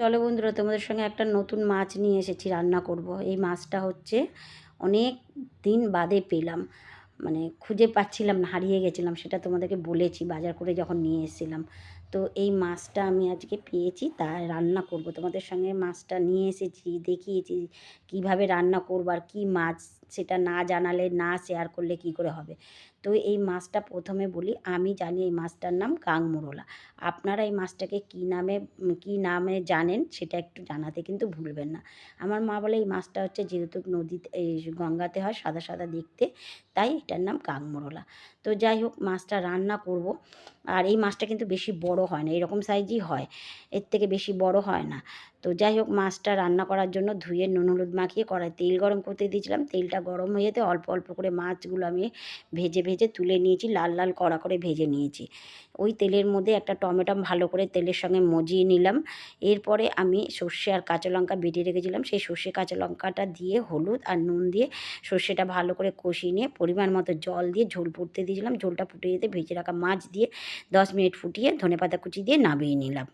চলো বন্ধুরা, তোমাদের সঙ্গে একটা নতুন মাছ নিয়ে এসেছি, রান্না করব। এই মাছটা হচ্ছে অনেক দিন বাদে পেলাম। মানে খুঁজে পাচ্ছিলাম না, হারিয়ে গেছিলাম, সেটা তোমাদেরকে বলেছি, বাজার করে যখন নিয়ে এসেছিলাম। তো এই মাছটা আমি আজকে পেয়েছি তা রান্না করব। তোমাদের সঙ্গে মাছটা নিয়ে এসেছি, দেখিয়েছি কীভাবে রান্না করব আর কী মাছ সেটা না জানালে, না শেয়ার করলে কি করে হবে? তো এই মাছটা প্রথমে বলি, আমি জানি এই মাছটার নাম কাংমোরলা। আপনারা এই মাছটাকে কী নামে কী নামে জানেন সেটা একটু জানাতে কিন্তু ভুলবেন না। আমার মা বলে এই মাছটা হচ্ছে যেহেতু নদীতে, এই গঙ্গাতে হয় সাদা সাদা দেখতে, তাই এটার নাম কাংমোরলা। তো যাই হোক, মাছটা রান্না করব। আর এই মাছটা কিন্তু বেশি বড় হয় না, এরকম সাইজই হয়, এর থেকে বেশি বড় হয় না। তো যাই হোক, মাছটা রান্না করার জন্য ধুয়ে নুন, হলুদ মাখিয়ে কড়াই, তেল গরম করতে দিয়েছিলাম, তেলটা গরম হয়ে যেতে অল্প অল্প করে মাছগুলো আমি ভেজে ভেজে তুলে নিয়েছি, লাল লাল কড়া করে ভেজে নিয়েছি। ওই তেলের মধ্যে একটা টমেটো ভালো করে তেলের সঙ্গে মজিয়ে নিলাম। এরপরে আমি সর্ষে আর কাঁচা লঙ্কা বেটে রেখেছিলাম। সেই সর্ষে কাঁচা লঙ্কাটা দিয়ে হলুদ আর নুন দিয়ে সর্ষেটা ভালো করে কষিয়ে নিয়ে পরিমাণ মতো জল দিয়ে ঝোল ফুটতে দিয়েছিলাম। ঝোলটা ফুটে যেতে ভেজে রাখা মাছ দিয়ে দশ মিনিট ফুটিয়ে ধনেপাতা কুচি দিয়ে নামিয়ে নিলাম।